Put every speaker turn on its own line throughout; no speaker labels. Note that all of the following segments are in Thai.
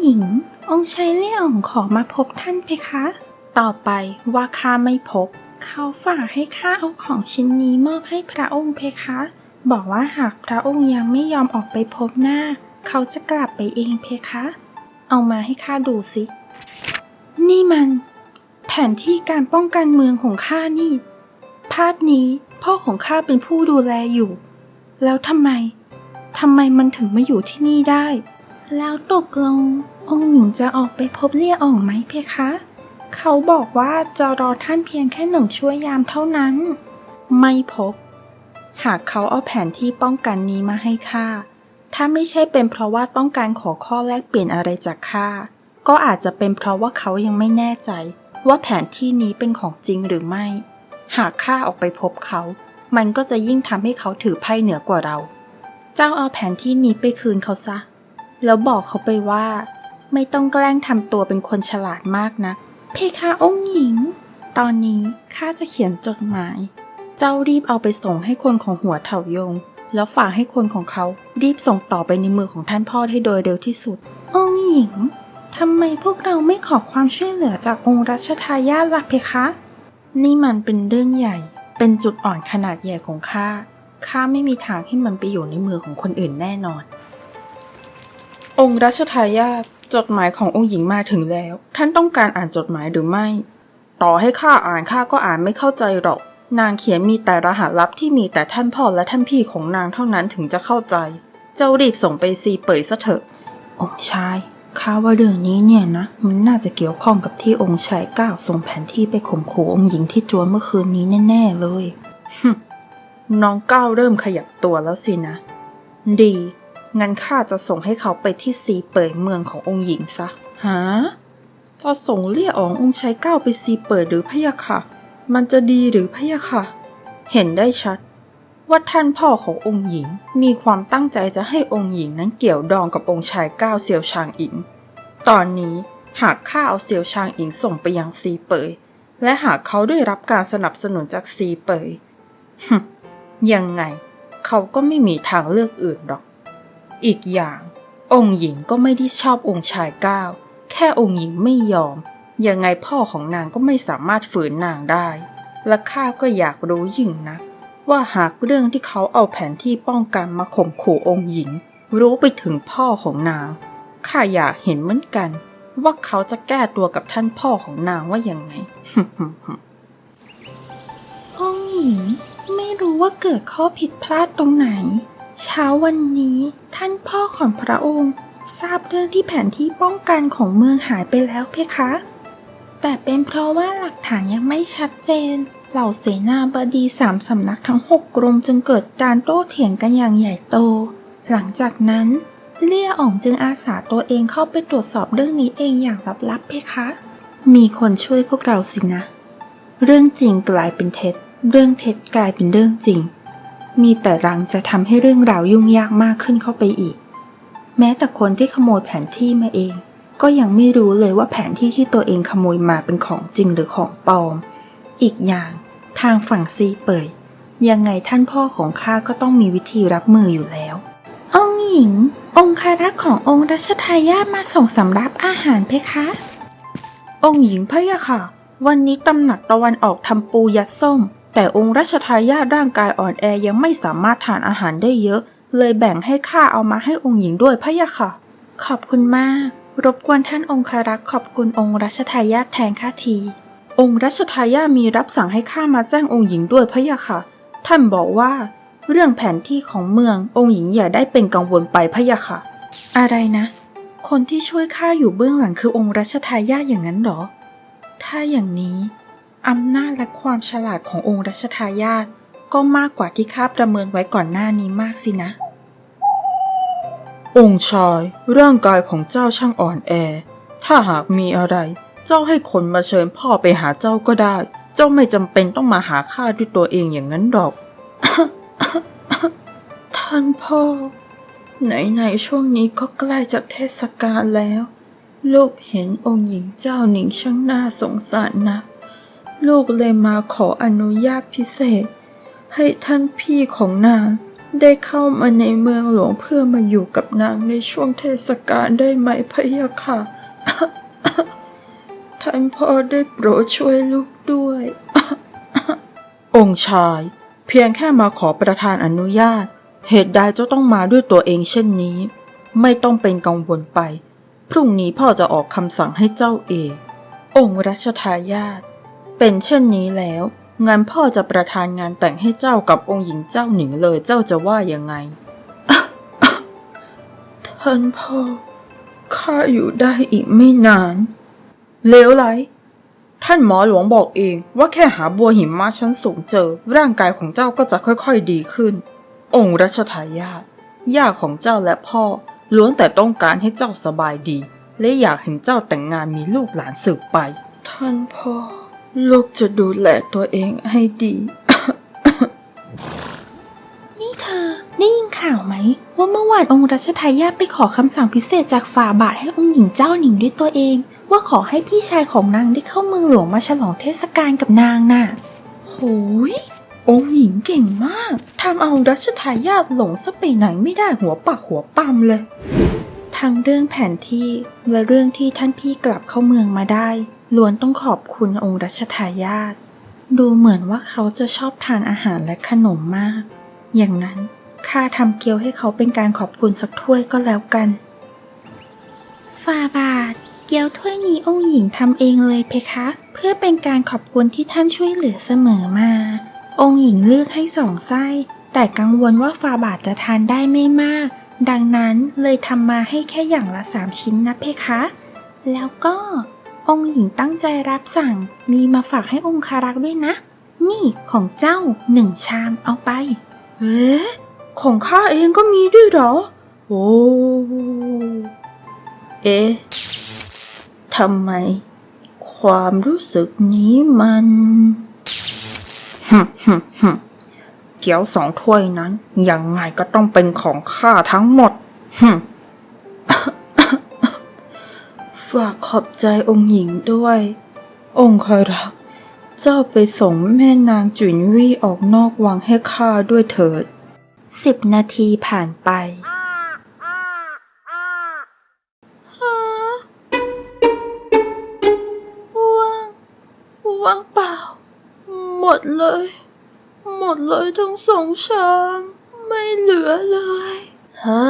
หญิง องค์ชายเลี่ยอ่องขอมาพบท่านเพคะ ต่อไปว่าข้าไม่พบ เขาฝากให้ข้าเอาของชิ้นนี้มอบให้พระองค์เพคะ บอกว่าหากพระองค์ยังไม่ยอมออกไปพบหน้า เขาจะกลับไปเองเพคะ เอามาให้ข้าดูสิ นี่มัน แผนที่การป้องกันเมืองของข้านี่ ภาพนี้พ่อของข้าเป็นผู้ดูแลอยู่ แล้วทำไมทำไมมันถึงมาอยู่ที่นี่ได้ แล้วตกลง องค์หญิงจะออกไปพบเลี่ยอ่องไหมเพคะ เขาบอกว่าจะรอท่านเพียงแค่หนึ่งชั่วยามเท่านั้น ไม่พบ หากเขาเอาแผนที่ป้องกันนี้มาให้ข้าถ้าไม่ใช่เป็นเพราะว่าต้องการขอข้อแลกเปลี่ยนอะไรจากข้าก็อาจจะเป็นเพราะว่าเขายังไม่แน่ใจ ว่าแผนที่นี้เป็นของจริงหรือไม่ หากข้าออกไปพบเขา มันก็จะยิ่งทำให้เขาถือไพ่เหนือกว่าเรา เจ้าเอาแผนที่นี้ไปคืนเขาซะ แล้วบอกเขาไปว่า ไม่ต้องแกล้งทำตัวเป็นคนฉลาดมากนะ เพคะองค์หญิง ตอนนี้ข้าจะเขียนจดหมาย เจ้ารีบเอาไปส่งให้คนของหัวเถายง แล้วฝากให้คนของเขารีบส่งต่อไปในมือของท่านพ่อให้โดยเร็วที่สุด องค์หญิงทำไมพวกเราไม่ขอความช่วยเหลือจากองค์รัชทายาทล่ะเพคะ นี่มันเป็นเรื่องใหญ่ เป็นจุดอ่อนขนาดใหญ่ของข้า ข้าไม่มีทางให้มันไปอยู่ในมือของคนอื่นแน่นอน องค์รัชทายาทจดหมายขององค์หญิงมาถึงแล้ว ท่านต้องการอ่านจดหมายหรือไม่ ต่อให้ข้าอ่านข้าก็อ่านไม่เข้าใจหรอก นางเขียนมีแต่รหัสลับที่มีแต่ท่านพ่อและท่านพี่ของนางเท่านั้นถึงจะเข้าใจ เจ้ารีบส่งไปซีเปยซะเถอะ องค์ชายข้าว่าเรื่องนี้เนี่ยนะ มันน่าจะเกี่ยวข้องกับที่องค์ชายก้าวส่งแผนที่ไปข่มขู่องค์หญิงที่จวนเมื่อคืนนี้แน่ๆเลยน้องก้าวเริ่มขยับตัวแล้วสินะ ดี งั้นข้าจะส่งให้เขาไปที่ซีเปยเมืองขององค์หญิงซะฮะจะส่งเลี่ยอององค์ชายก้าวไปซีเปยหรือพะยะค่ะ มันจะดีหรือพะยะค่ะ เห็นได้ชัด ว่าท่านพ่อขององค์หญิงมีความตั้งใจจะให้องค์หญิงนั้นเกี่ยวดองกับองค์ชายก้าวเซียวชางอิง ตอนนี้หากข้าเอาเซียวชางอิงส่งไปยังซีเปยและหากเขาได้รับการสนับสนุนจากซีเปยฮึยังไง เขาก็ไม่มีทางเลือกอื่นหรอก อีกอย่าง องค์หญิงก็ไม่ได้ชอบองค์ชายก้าวแค่องค์หญิงไม่ยอม ยังไงพ่อของนางก็ไม่สามารถฝืนนางได้ และข้าก็อยากรู้ยิ่งนะ ว่าหากเรื่องที่เขาเอาแผนที่ป้องกันมาข่มขู่องค์หญิง รู้ไปถึงพ่อของนางข้าอยากเห็นเหมือนกัน ว่าเขาจะแก้ตัวกับท่านพ่อของนางว่ายังไงองค์หญิงไม่รู้ว่าเกิดข้อผิดพลาดตรงไหน เช้าวันนี้ท่านพ่อของพระองค์ ทราบเรื่องที่แผนที่ป้องกันของเมืองหายไปแล้วเพคะ แต่เป็นเพราะว่าหลักฐานยังไม่ชัดเจน เหล่าเสนาบดีสามสำนักทั้งหกกรมจึงเกิดการโต้เถียงกันอย่างใหญ่โต หลังจากนั้นเลี่ยอ่องจึงอาสาตัวเองเข้าไปตรวจสอบเรื่องนี้เองอย่างลับๆเพคะ มีคนช่วยพวกเราสินะ เรื่องจริงกลายเป็นเท็จ เรื่องเท็จกลายเป็นเรื่องจริง มีแต่รังจะทำให้เรื่องราวยุ่งยากมากขึ้นเข้าไปอีก แม้แต่คนที่ขโมยแผนที่มาเอง ก็ยังไม่รู้เลยว่าแผนที่ที่ตัวเองขโมยมาเป็นของจริงหรือของปลอม อีกอย่างทางฝั่งซีเปยยังไงท่านพ่อของข้าก็ต้องมีวิธีรับมืออยู่แล้ว องค์หญิง องคารักษ์ขององค์รัชทายาทมาส่งสำรับอาหารเพคะ องค์หญิงพะยะค่ะ วันนี้ตำหนักตะวันออกทำปูยัดส้ม แต่องค์รัชทายาทร่างกายอ่อนแอยังไม่สามารถทานอาหารได้เยอะ เลยแบ่งให้ข้าเอามาให้องค์หญิงด้วยพะยะค่ะ ขอบคุณมาก รบกวนท่านองคารักษ์ขอบคุณองค์รัชทายาทแทนข้าที องค์รัชทายาทมีรับสั่งให้ข้ามาแจ้งองค์หญิงด้วยพะยะค่ะ ท่านบอกว่า เรื่องแผนที่ของเมืององค์หญิงอย่าได้เป็นกังวลไปพะยะค่ะ อะไรนะ คนที่ช่วยข้าอยู่เบื้องหลังคือองค์รัชทายาทอย่างนั้นหรอ ถ้าอย่างนี้ อำนาจและความฉลาดขององค์รัชทายาทก็มากกว่าที่ข้าประเมินไว้ก่อนหน้านี้มากสินะ องค์ชายร่างกายของเจ้าช่างอ่อนแอ ถ้าหากมีอะไร เจ้าให้คนมาเชิญพ่อไปหาเจ้าก็ได้ เจ้าไม่จำเป็นต้องมาหาข้าด้วยตัวเองอย่างนั้นหรอก ท่านพ่อ ไหนๆช่วงนี้ก็ใกล้จะเทศกาลแล้ว ลูกเห็นองค์หญิงเจ้าหนิงช่างน่าสงสารนะ ลูกเลยมาขออนุญาตพิเศษ ให้ท่านพี่ของนางได้เข้ามาในเมืองหลวงเพื่อมาอยู่กับนางในช่วงเทศกาลได้ไหมพะยะค่ะ ท่านพ่อได้โปรดช่วยลูกด้วย องค์ชาย เพียงแค่มาขอประธานอนุญาต เหตุใดจ้าต้องมาด้วยตัวเองเช่นนี้ ไม่ต้องเป็นกังวลไป พรุ่งนี้พ่อจะออกคำสั่งให้เจ้าเอง องค์รัชทายาท เป็นเช่นนี้แล้ว งั้นพ่อจะประทานงานแต่งให้เจ้ากับองค์หญิงเจ้าหนิงเลยเจ้าจะว่ายังไง ท่านพ่อ ข้าอยู่ได้อีกไม่นาน เลวไหลท่านหมอหลวงบอกเองว่าแค่หาบัวหิมะชั้นสูงเจอ ร่างกายของเจ้าก็จะค่อยๆดีขึ้น องค์รัชทายาทย่าของเจ้าและพ่อ ล้วนแต่ต้องการให้เจ้าสบายดี และอยากเห็นเจ้าแต่งงานมีลูกหลานสืบไป ท่านพ่อ ลูกจะดูแลตัวเองให้ดี นี่เธอได้ยินข่าวไหม ว่าเมื่อวานองค์รัชทายาทไปขอคำสั่งพิเศษจากฝ่าบาทให้องค์หญิงเจ้าหนิงด้วยตัวเอง ว่าขอให้พี่ชายของนางได้เข้าเมืองหลวงมาฉลองเทศกาลกับนางน่ะโหยองค์หญิงเก่งมากทำเอารัชทายาทหลงซะไปไหนไม่ได้หัวปักหัวปั๊มเลย ทั้งเรื่องแผนที่และเรื่องที่ท่านพี่กลับเข้าเมืองมาได้ ล้วนต้องขอบคุณองค์รัชทายาทดูเหมือนว่าเขาจะชอบทานอาหารและขนมมาก อย่างนั้นข้าทำเกี๊ยวให้เขาเป็นการขอบคุณสักถ้วยก็แล้วกันฟาบาทเกี๊ยวถ้วยนี้องค์หญิงทำเองเลยเพคะ เพื่อเป็นการขอบคุณที่ท่านช่วยเหลือเสมอมา องค์หญิงเลือกให้สองไส้ แต่กังวลว่าฟาบาทจะทานได้ไม่มาก ดังนั้นเลยทำมาให้แค่อย่างละสามชิ้นนะเพคะ แล้วก็ องค์หญิงตั้งใจรับสั่ง มีมาฝากให้องค์คารักษ์ด้วยนะ นี่ของเจ้าหนึ่งชามเอาไป เอ๊ะของข้าเองก็มีด้วยเหรอ โอ้เอ๊ะทำไม ความรู้สึกนี้มันฮึฮึฮึเกี๊ยวสองถ้วยนั้นยังไงก็ต้องเป็นของข้าทั้งหมดฮึ ฝากขอบใจองค์หญิงด้วย องค์ครักเจ้าไปส่งแม่นางจุนวี่ออกนอกวังให้ข้าด้วยเถิดสิบนาทีผ่านไปฮะว่างว่างเปล่า หมดเลย หมดเลยทั้งสองชามไม่เหลือเลยฮ้อ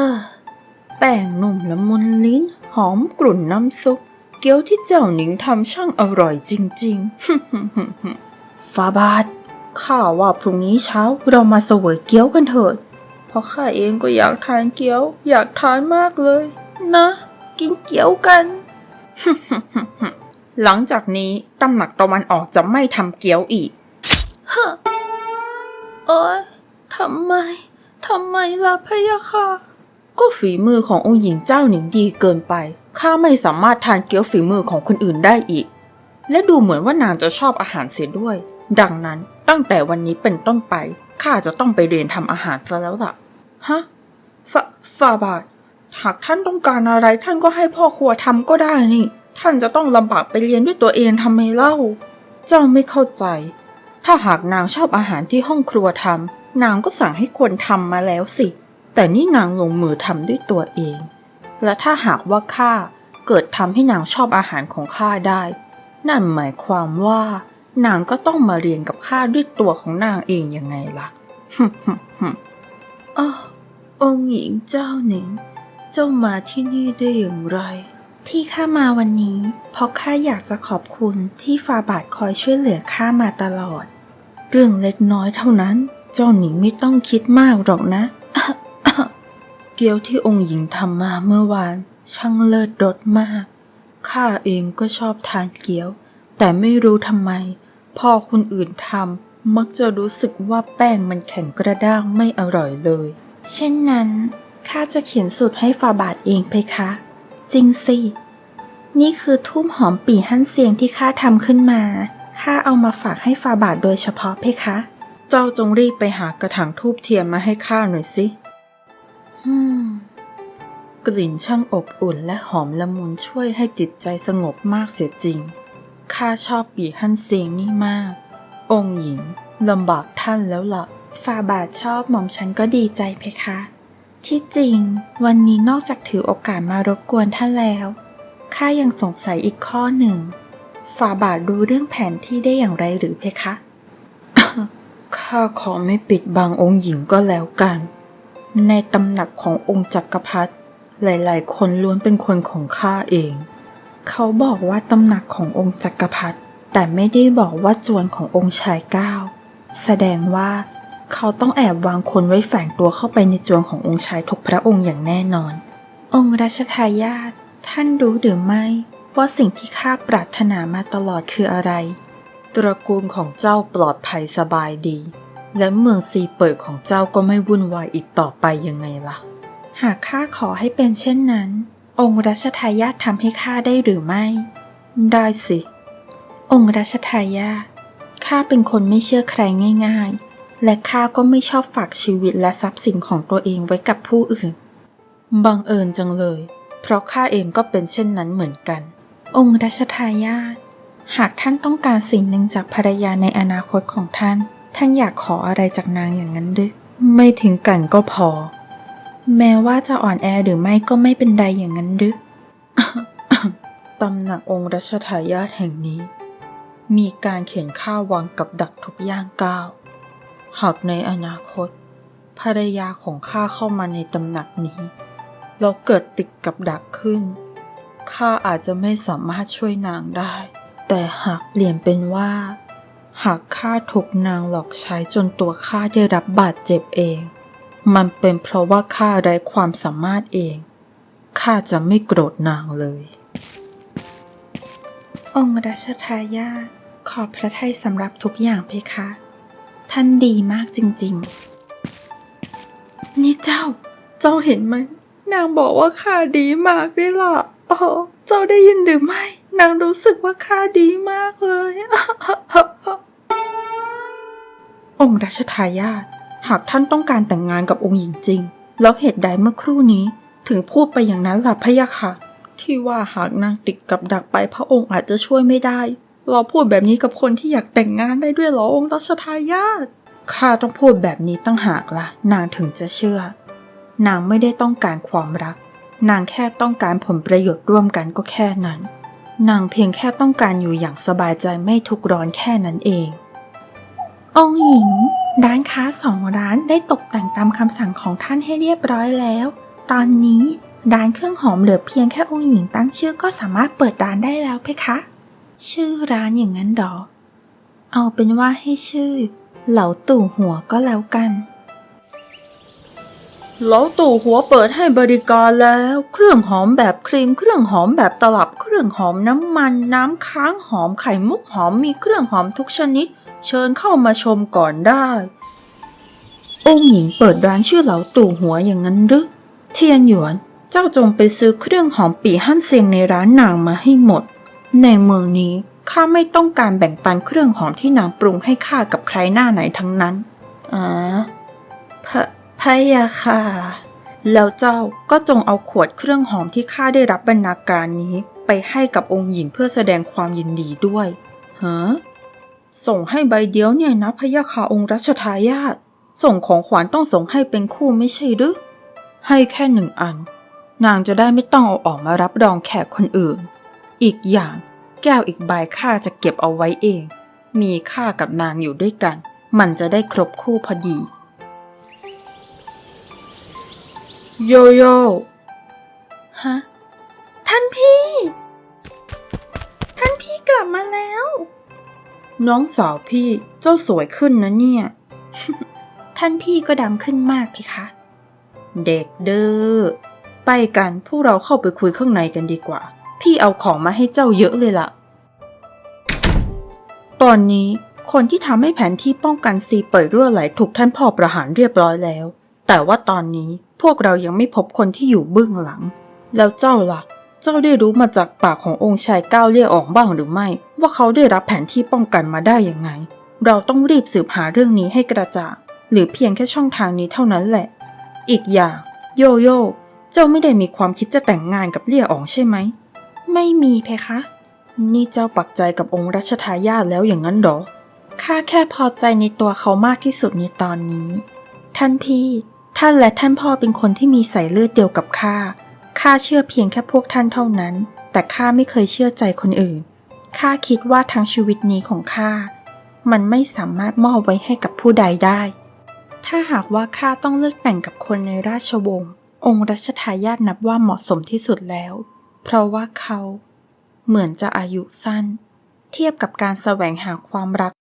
แป้งหนุ่มละมุนลิ้น หอมกลุ่นน้ำซุป เกี๊ยวที่เจ้าหนิงทำช่างอร่อยจริงๆฟาบาทข้าว่าพรุ่งนี้เช้าเรามาเสวยเกี๊ยวกันเถิด เพราะข้าเองก็อยากทานเกี๊ยว อยากทานมากเลย นะ กินเกี๊ยวกัน หลังจากนี้ตำหนักตะวันออกจะไม่ทำเกี๊ยวอีกฮะโอ๊ยทำไม ทำไมล่ะพะยะค่ะ ก็ฝีมือขององค์หญิงเจ้าหนิงดีเกินไป ข้าไม่สามารถทานเกี๊ยวฝีมือของคนอื่นได้อีก และดูเหมือนว่านางจะชอบอาหารเสียด้วย ดังนั้นตั้งแต่วันนี้เป็นต้นไป ข้าจะต้องไปเรียนทำอาหารซะแล้วล่ะ ฮะฟาฟาบาท หากท่านต้องการอะไรท่านก็ให้พ่อครัวทำก็ได้นี่ ท่านจะต้องลำบากไปเรียนด้วยตัวเองทำไมเล่า เจ้าไม่เข้าใจ ถ้าหากนางชอบอาหารที่ห้องครัวทำนางก็สั่งให้คนทำมาแล้วสิ แต่นี่นางลงมือทำด้วยตัวเอง และถ้าหากว่าข้าเกิดทำให้นางชอบอาหารของข้าได้ นั่นหมายความว่า นางก็ต้องมาเรียนกับข้าด้วยตัวของนางเองยังไงล่ะฮึฮึฮึอ้อองค์หญิงเจ้าหนิง เจ้ามาที่นี่ได้อย่างไร ที่ข้ามาวันนี้ เพราะข้าอยากจะขอบคุณที่ฟาบาทคอยช่วยเหลือข้ามาตลอด เรื่องเล็กน้อยเท่านั้น เจ้าหนิงไม่ต้องคิดมากหรอกนะ เกี๊ยวที่องค์หญิงทำมาเมื่อวานช่างเลิศรสมาก ข้าเองก็ชอบทานเกี๊ยว แต่ไม่รู้ทำไม พอคนอื่นทำมักจะรู้สึกว่าแป้งมันแข็งกระด้างไม่อร่อยเลย เช่นนั้นข้าจะเขียนสูตรให้ฟาบาทเองเพคะ จริงสิ นี่คือทุ่มหอมปี่ฮั่นเสียงที่ข้าทำขึ้นมา ข้าเอามาฝากให้ฟาบาทโดยเฉพาะเพคะ เจ้าจงรีบไปหากระถางทูบเทียนมาให้ข้าหน่อยสิ อืม กลิ่นช่างอบอุ่นและหอมละมุนช่วยให้จิตใจสงบมากเสียจริง ข้าชอบปีฮั่นเสียงนี่มาก องค์หญิงลำบากท่านแล้วล่ะฟาบาทชอบหม่อมฉันก็ดีใจเพคะ ที่จริง วันนี้นอกจากถือโอกาสมารบกวนท่านแล้วข้ายังสงสัยอีกข้อหนึ่งฟาบาทรู้เรื่องแผนที่ได้อย่างไรหรือเพคะ ข้าขอไม่ปิดบังองค์หญิงก็แล้วกัน ในตำหนักขององค์จักรพรรดิ หลายๆ คนล้วนเป็นคนของข้าเอง เขาบอกว่าตำหนักขององค์จักรพรรดิแต่ไม่ได้บอกว่าจวนขององค์ชายเก้าแสดงว่าเขาต้องแอบวางคนไว้แฝงตัวเข้าไปในจวนขององค์ชายทุกพระองค์อย่างแน่นอน องค์รัชทายาทท่านรู้หรือไม่ว่าสิ่งที่ข้าปรารถนามาตลอดคืออะไร ตระกูลของเจ้าปลอดภัยสบายดี และเมืองซีเปิดของเจ้าก็ไม่วุ่นวายอีกต่อไปยังไงล่ะ หากข้าขอให้เป็นเช่นนั้น องค์รัชทายาททำให้ข้าได้หรือไม่ ได้สิ องค์รัชทายาทข้าเป็นคนไม่เชื่อใครง่าย ๆ และข้าก็ไม่ชอบฝากชีวิตและทรัพย์สินของตัวเองไว้กับผู้อื่น บังเอิญจังเลย เพราะข้าเองก็เป็นเช่นนั้นเหมือนกัน องค์รัชทายาทหากท่านต้องการสิ่งหนึ่งจากภรรยาในอนาคตของท่าน ท่านอยากขออะไรจากนางอย่างนั้นหรือไม่ถึงกันก็พอ แม้ว่าจะอ่อนแอหรือไม่ก็ไม่เป็นไรอย่างนั้นหรือตำหนักองค์รัชทายาทแห่งนี้ มีการเขียนข้าววางกับดักทุกย่างก้าวหากในอนาคตภรรยาของข้าเข้ามาในตำหนักนี้แล้วเกิดติดกับดักขึ้นข้าอาจจะไม่สามารถช่วยนางได้ แต่หากเปลี่ยนเป็นว่า หากข้าถูกนางหลอกใช้จนตัวข้าได้รับบาดเจ็บเอง มันเป็นเพราะว่าข้าไร้ความสามารถเอง ข้าจะไม่โกรธนางเลย องค์รัชทายาทขอบพระทัยสำหรับทุกอย่างเพคะ ท่านดีมากจริงๆ นี่เจ้า เจ้าเห็นไหม นางบอกว่าข้าดีมากด้วยล่ะอ๋อเจ้าได้ยินหรือไม่ นางรู้สึกว่าข้าดีมากเลย องค์รัชทายาท หากท่านต้องการแต่งงานกับองค์หญิงจริง แล้วเหตุใดเมื่อครู่นี้ ถึงพูดไปอย่างนั้นล่ะพะยะค่ะที่ว่าหากนางติดกับดักไปพระองค์อาจจะช่วยไม่ได้ เราพูดแบบนี้กับคนที่อยากแต่งงานได้ด้วยหรอองค์รัชทายาทข้าต้องพูดแบบนี้ตั้งหากละ่ะ นางถึงจะเชื่อ นางไม่ได้ต้องการความรัก นางแค่ต้องการผลประโยชน์ร่วมกันก็แค่นั้น นางเพียงแค่ต้องการอยู่อย่างสบายใจไม่ทุกร้อนแค่นั้นเอง องหญิง ร้านค้าสองร้านได้ตกแต่งตามคำสั่งของท่านให้เรียบร้อยแล้ว ตอนนี้ร้านเครื่องหอมเหลือเพียงแค่องค์หญิงตั้งชื่อก็สามารถเปิดร้านได้แล้วเพคะ ชื่อร้านอย่างนั้นดอเอาเป็นว่าให้ชื่อ เหลาตู่หัวก็แล้วกัน เหลาตู่หัวเปิดให้บริการแล้ว เครื่องหอมแบบครีม เครื่องหอมแบบตลับ เครื่องหอมน้ำมัน น้ำค้างหอมไข่มุกหอมมีเครื่องหอมทุกชนิด เชิญเข้ามาชมก่อนได้ องค์หญิงเปิดร้านชื่อเหลาตู่หัวอย่างนั้นหรือเทียนหยวน เจ้าจงไปซื้อเครื่องหอมปีหั่นเซียงในร้านนางมาให้หมด ในเมืองนี้ข้าไม่ต้องการแบ่งปันเครื่องหอมที่นางปรุงให้ข้ากับใครหน้าไหนทั้งนั้นอ๋อพะพะยาค่ะแล้วเจ้าก็จงเอาขวดเครื่องหอมที่ข้าได้รับบรรณาการนี้ ไปให้กับองค์หญิงเพื่อแสดงความยินดีด้วยฮะ ส่งให้ใบเดียวเนี่ยนะพะยาค่ะองค์รัชทายาทส่งของขวัญต้องส่งให้เป็นคู่ไม่ใช่หรือให้แค่หนึ่งอัน นางจะได้ไม่ต้องเอาออกมารับรองแขกคนอื่น อีกอย่างแก้วอีกใบข้าจะเก็บเอาไว้เอง มีข้ากับนางอยู่ด้วยกัน มันจะได้ครบคู่พอดี โยโย่ฮะ ท่านพี่ ท่านพี่กลับมาแล้ว น้องสาวพี่เจ้าสวยขึ้นนะเนี่ย ท่านพี่ก็ดำขึ้นมากพี่คะ เด็กเด้อ ไปกันพวกเราเข้าไปคุยข้างในกันดีกว่า พี่เอาของมาให้เจ้าเยอะเลยล่ะ ตอนนี้คนที่ทำให้แผนที่ป้องกันซีเปิดรั่วไหลถูกท่านพ่อประหารเรียบร้อยแล้ว แต่ว่าตอนนี้พวกเรายังไม่พบคนที่อยู่เบื้องหลัง แล้วเจ้าล่ะ เจ้าได้รู้มาจากปากขององค์ชายก้าวเลี่ยอองบ้างหรือไม่ ว่าเขาได้รับแผนที่ป้องกันมาได้ยังไง เราต้องรีบสืบหาเรื่องนี้ให้กระจ่างหรือเพียงแค่ช่องทางนี้เท่านั้นแหละ อีกอย่าง โยโย่เจ้าไม่ได้มีความคิดจะแต่งงานกับเลี่ยอองใช่ไหม ไม่มีเพคะ นี่เจ้าปักใจกับองค์รัชทายาทแล้วอย่างนั้นหรอ ข้าแค่พอใจในตัวเขามากที่สุดในตอนนี้ ท่านพี่ ท่านและท่านพ่อเป็นคนที่มีสายเลือดเดียวกับข้า ข้าเชื่อเพียงแค่พวกท่านเท่านั้น แต่ข้าไม่เคยเชื่อใจคนอื่น ข้าคิดว่าทั้งชีวิตนี้ของข้า มันไม่สามารถมอบไว้ให้กับผู้ใดได้ ถ้าหากว่าข้าต้องเลือกแต่งกับคนในราชวงศ์ องค์รัชทายาทนับว่าเหมาะสมที่สุดแล้ว เพราะว่าเขาเหมือนจะอายุสั้น เทียบกับการแสวงหาความรัก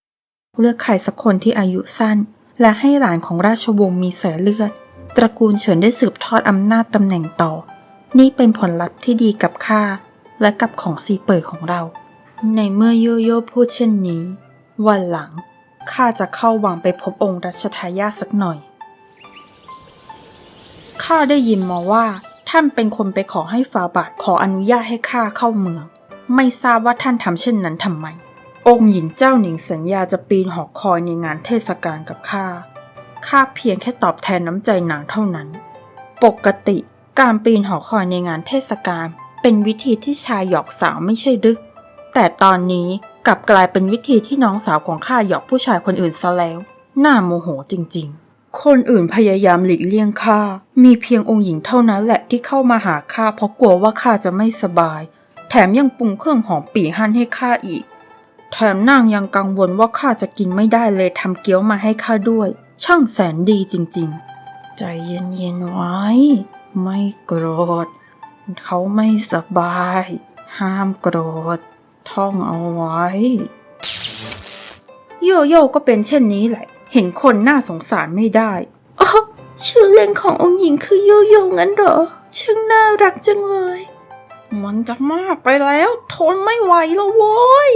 เลือกใครสักคนที่อายุสั้น และให้หลานของราชวงศ์มีสายเลือด ตระกูลเฉินได้สืบทอดอำนาจตำแหน่งต่อ นี่เป็นผลลัพธ์ที่ดีกับข้าและกับของซีเปิดของเรา ในเมื่อโยโย่พูดเช่นนี้ วันหลังข้าจะเข้าวังไปพบองค์รัชทายาทสักหน่อย ข้าได้ยินมาว่า ท่านเป็นคนไปขอให้ฟาบาทขออนุญาตให้ข้าเข้าเมือง ไม่ทราบว่าท่านทำเช่นนั้นทำไม องค์หญิงเจ้าหนิงสัญญาจะปีนหอคอยในงานเทศกาลกับข้า ข้าเพียงแค่ตอบแทนน้ำใจนางเท่านั้น ปกติ การปีนหอคอยในงานเทศกาลเป็นวิธีที่ชายหยอกสาวไม่ใช่หรือแต่ตอนนี้กลับกลายเป็นวิธีที่น้องสาวของข้าหยอกผู้ชายคนอื่นซะแล้ว น่าโมโหจริง ๆ คนอื่นพยายามหลีกเลี่ยงข้า มีเพียงองค์หญิงเท่านั้นแหละที่เข้ามาหาข้าเพราะกลัวว่าข้าจะไม่สบาย แถมยังปรุงเครื่องหอมปี่ฮั่นให้ข้าอีก แถมนางยังกังวลว่าข้าจะกินไม่ได้เลยทำเกี๊ยวมาให้ข้าด้วย ช่างแสนดีจริง ๆ ใจเย็นๆไว้ ไม่โกรธ เขาไม่สบาย ห้ามโกรธ ท่องเอาไว้ โยโย่ก็เป็นเช่นนี้แหละ เห็นคนน่าสงสารไม่ได้อ๋อชื่อเล่นขององค์หญิงคือโยโย่งั้นเหรอ ช่างน่ารักจังเลย มันจะมากไปแล้ว ทนไม่ไหวแล้วโว้ย